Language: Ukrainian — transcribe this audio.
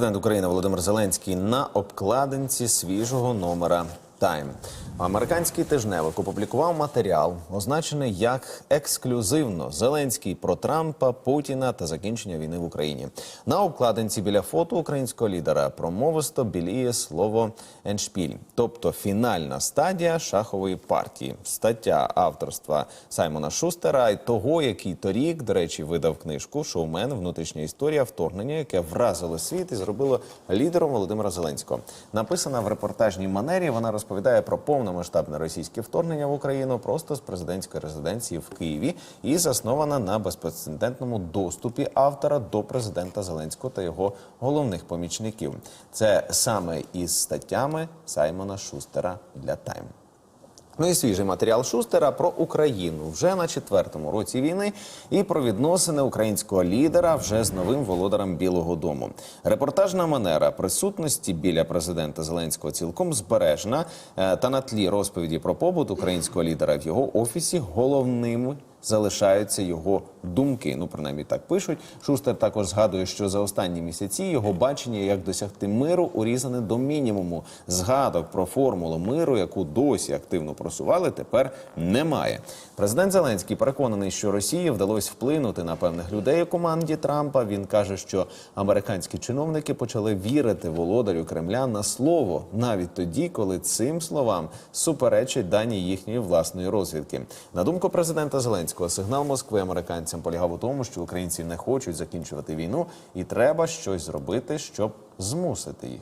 Президент України Володимир Зеленський на обкладинці свіжого номера Тайм. Американський тижневик опублікував матеріал, означений як ексклюзивно Зеленський про Трампа, Путіна та закінчення війни в Україні. На обкладинці біля фото українського лідера промовисто біліє слово «еншпіль», тобто фінальна стадія шахової партії. Стаття авторства Саймона Шустера і того, який торік, до речі, видав книжку Шоумен Внутрішня історія вторгнення, яке вразило світ і зробило лідером Володимира Зеленського. Написана в репортажній манері. Вона розповідає про повномасштабне російське вторгнення в Україну просто з президентської резиденції в Києві і заснована на безпрецедентному доступі автора до президента Зеленського та його головних помічників. Це саме із статтями Саймона Шустера для Тайм. Ну і свіжий матеріал Шустера про Україну вже на четвертому році війни і про відносини українського лідера вже з новим володарем Білого Дому. Репортажна манера присутності біля президента Зеленського цілком збережена е, та на тлі розповіді про побут українського лідера в його офісі головними залишаються його думки. Ну, принаймні так пишуть. Шустер також згадує, що за останні місяці його бачення, як досягти миру, урізане до мінімуму. Згадок про формулу миру, яку досі активно просували, тепер немає. Президент Зеленський переконаний, що Росії вдалося вплинути на певних людей у команді Трампа. Він каже, що американські чиновники почали вірити володарю Кремля на слово навіть тоді, коли цим словам суперечать дані їхньої власної розвідки. На думку президента Зеленського, сигнал Москви американцям полягав у тому, що українці не хочуть закінчувати війну, і треба щось зробити, щоб змусити їх.